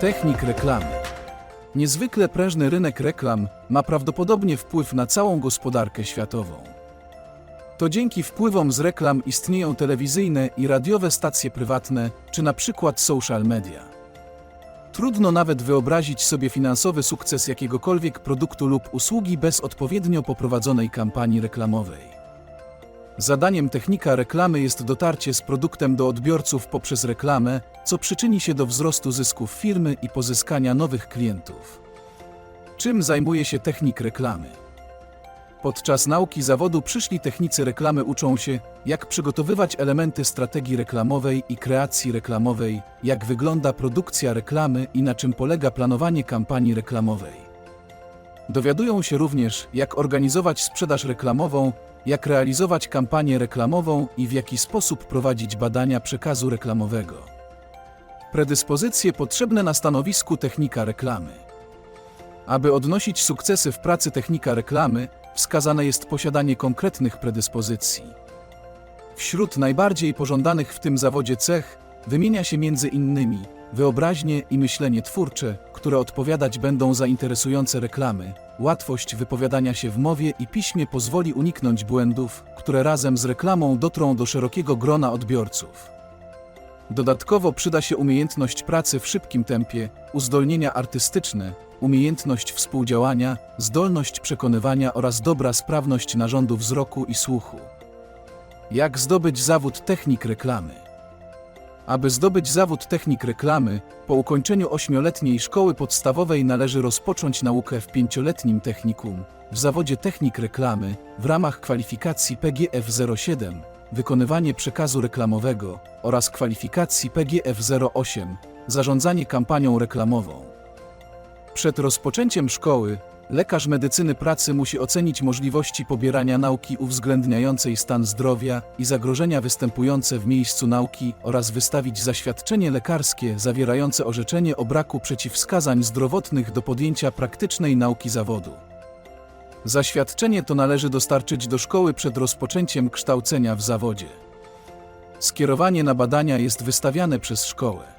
Technik reklamy. Niezwykle prężny rynek reklam ma prawdopodobnie wpływ na całą gospodarkę światową. To dzięki wpływom z reklam istnieją telewizyjne i radiowe stacje prywatne, czy na przykład social media. Trudno nawet wyobrazić sobie finansowy sukces jakiegokolwiek produktu lub usługi bez odpowiednio poprowadzonej kampanii reklamowej. Zadaniem technika reklamy jest dotarcie z produktem do odbiorców poprzez reklamę, co przyczyni się do wzrostu zysków firmy i pozyskania nowych klientów. Czym zajmuje się technik reklamy? Podczas nauki zawodu przyszli technicy reklamy uczą się, jak przygotowywać elementy strategii reklamowej i kreacji reklamowej, jak wygląda produkcja reklamy i na czym polega planowanie kampanii reklamowej. Dowiadują się również, jak organizować sprzedaż reklamową, jak realizować kampanię reklamową i w jaki sposób prowadzić badania przekazu reklamowego. Predyspozycje potrzebne na stanowisku technika reklamy. Aby odnosić sukcesy w pracy technika reklamy, wskazane jest posiadanie konkretnych predyspozycji. Wśród najbardziej pożądanych w tym zawodzie cech wymienia się między innymi wyobraźnię i myślenie twórcze, które odpowiadać będą za interesujące reklamy. Łatwość wypowiadania się w mowie i piśmie pozwoli uniknąć błędów, które razem z reklamą dotrą do szerokiego grona odbiorców. Dodatkowo przyda się umiejętność pracy w szybkim tempie, uzdolnienia artystyczne, umiejętność współdziałania, zdolność przekonywania oraz dobra sprawność narządu wzroku i słuchu. Jak zdobyć zawód technik reklamy? Aby zdobyć zawód technik reklamy, po ukończeniu ośmioletniej szkoły podstawowej należy rozpocząć naukę w pięcioletnim technikum, w zawodzie technik reklamy, w ramach kwalifikacji PGF 07, wykonywanie przekazu reklamowego oraz kwalifikacji PGF 08, zarządzanie kampanią reklamową. Przed rozpoczęciem szkoły, lekarz medycyny pracy musi ocenić możliwości pobierania nauki uwzględniającej stan zdrowia i zagrożenia występujące w miejscu nauki oraz wystawić zaświadczenie lekarskie zawierające orzeczenie o braku przeciwwskazań zdrowotnych do podjęcia praktycznej nauki zawodu. Zaświadczenie to należy dostarczyć do szkoły przed rozpoczęciem kształcenia w zawodzie. Skierowanie na badania jest wystawiane przez szkołę.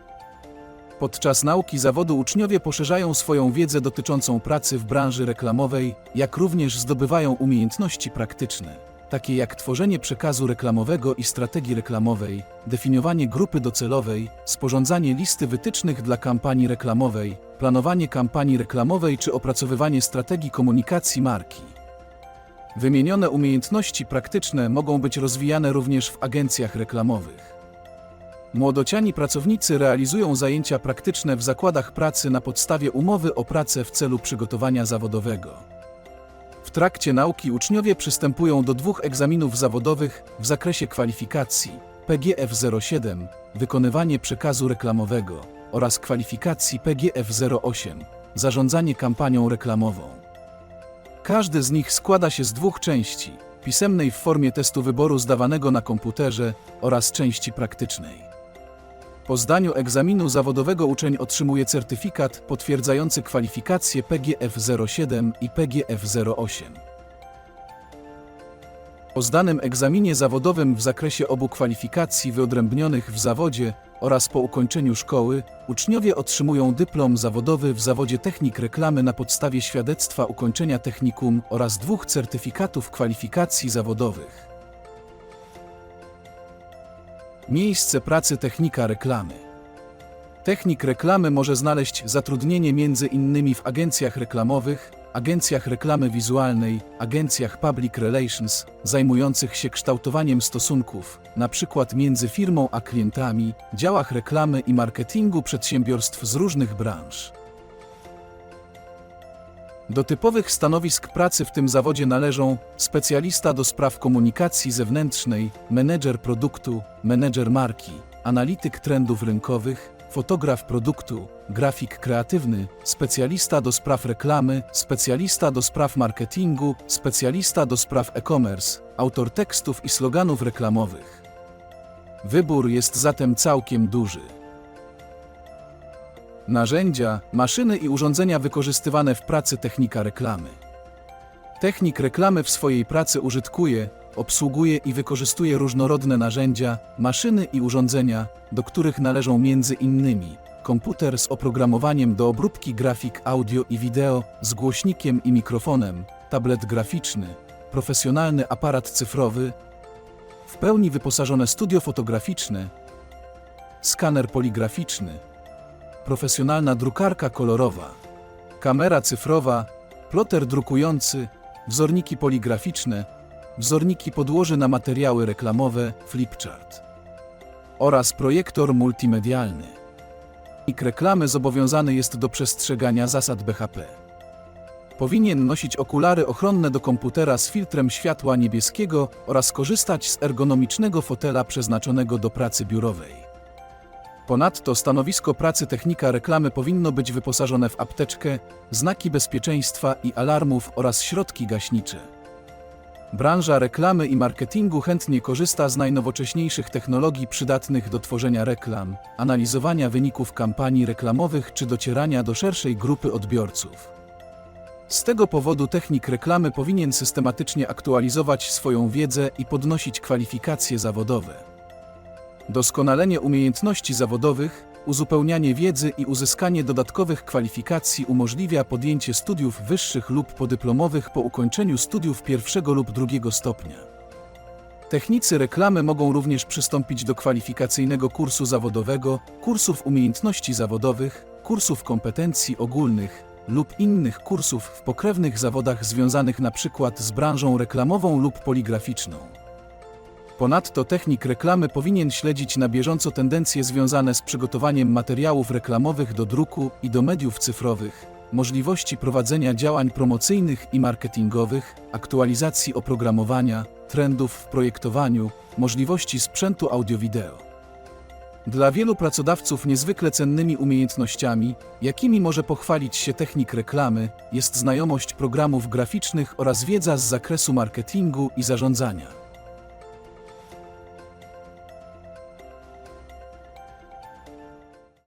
Podczas nauki zawodu uczniowie poszerzają swoją wiedzę dotyczącą pracy w branży reklamowej, jak również zdobywają umiejętności praktyczne, takie jak tworzenie przekazu reklamowego i strategii reklamowej, definiowanie grupy docelowej, sporządzanie listy wytycznych dla kampanii reklamowej, planowanie kampanii reklamowej czy opracowywanie strategii komunikacji marki. Wymienione umiejętności praktyczne mogą być rozwijane również w agencjach reklamowych. Młodociani pracownicy realizują zajęcia praktyczne w zakładach pracy na podstawie umowy o pracę w celu przygotowania zawodowego. W trakcie nauki uczniowie przystępują do dwóch egzaminów zawodowych w zakresie kwalifikacji PGF 07, wykonywanie przekazu reklamowego oraz kwalifikacji PGF 08, zarządzanie kampanią reklamową. Każdy z nich składa się z dwóch części: pisemnej w formie testu wyboru zdawanego na komputerze oraz części praktycznej. Po zdaniu egzaminu zawodowego uczeń otrzymuje certyfikat potwierdzający kwalifikacje PGF 07 i PGF 08. Po zdanym egzaminie zawodowym w zakresie obu kwalifikacji wyodrębnionych w zawodzie oraz po ukończeniu szkoły, uczniowie otrzymują dyplom zawodowy w zawodzie technik reklamy na podstawie świadectwa ukończenia technikum oraz dwóch certyfikatów kwalifikacji zawodowych. Miejsce pracy technika reklamy. Technik reklamy może znaleźć zatrudnienie między innymi w agencjach reklamowych, agencjach reklamy wizualnej, agencjach public relations, zajmujących się kształtowaniem stosunków, np. między firmą a klientami, działach reklamy i marketingu przedsiębiorstw z różnych branż. Do typowych stanowisk pracy w tym zawodzie należą specjalista do spraw komunikacji zewnętrznej, menedżer produktu, menedżer marki, analityk trendów rynkowych, fotograf produktu, grafik kreatywny, specjalista do spraw reklamy, specjalista do spraw marketingu, specjalista do spraw e-commerce, autor tekstów i sloganów reklamowych. Wybór jest zatem całkiem duży. Narzędzia, maszyny i urządzenia wykorzystywane w pracy technika reklamy. Technik reklamy w swojej pracy użytkuje, obsługuje i wykorzystuje różnorodne narzędzia, maszyny i urządzenia, do których należą między innymi komputer z oprogramowaniem do obróbki grafik audio i wideo, z głośnikiem i mikrofonem, tablet graficzny, profesjonalny aparat cyfrowy, w pełni wyposażone studio fotograficzne, skaner poligraficzny, profesjonalna drukarka kolorowa, kamera cyfrowa, ploter drukujący, wzorniki poligraficzne, wzorniki podłoży na materiały reklamowe, flipchart oraz projektor multimedialny. Ik reklamy zobowiązany jest do przestrzegania zasad BHP. Powinien nosić okulary ochronne do komputera z filtrem światła niebieskiego oraz korzystać z ergonomicznego fotela przeznaczonego do pracy biurowej. Ponadto stanowisko pracy technika reklamy powinno być wyposażone w apteczkę, znaki bezpieczeństwa i alarmów oraz środki gaśnicze. Branża reklamy i marketingu chętnie korzysta z najnowocześniejszych technologii przydatnych do tworzenia reklam, analizowania wyników kampanii reklamowych czy docierania do szerszej grupy odbiorców. Z tego powodu technik reklamy powinien systematycznie aktualizować swoją wiedzę i podnosić kwalifikacje zawodowe. Doskonalenie umiejętności zawodowych, uzupełnianie wiedzy i uzyskanie dodatkowych kwalifikacji umożliwia podjęcie studiów wyższych lub podyplomowych po ukończeniu studiów pierwszego lub drugiego stopnia. Technicy reklamy mogą również przystąpić do kwalifikacyjnego kursu zawodowego, kursów umiejętności zawodowych, kursów kompetencji ogólnych lub innych kursów w pokrewnych zawodach związanych np. z branżą reklamową lub poligraficzną. Ponadto technik reklamy powinien śledzić na bieżąco tendencje związane z przygotowaniem materiałów reklamowych do druku i do mediów cyfrowych, możliwości prowadzenia działań promocyjnych i marketingowych, aktualizacji oprogramowania, trendów w projektowaniu, możliwości sprzętu audio-wideo. Dla wielu pracodawców niezwykle cennymi umiejętnościami, jakimi może pochwalić się technik reklamy, jest znajomość programów graficznych oraz wiedza z zakresu marketingu i zarządzania.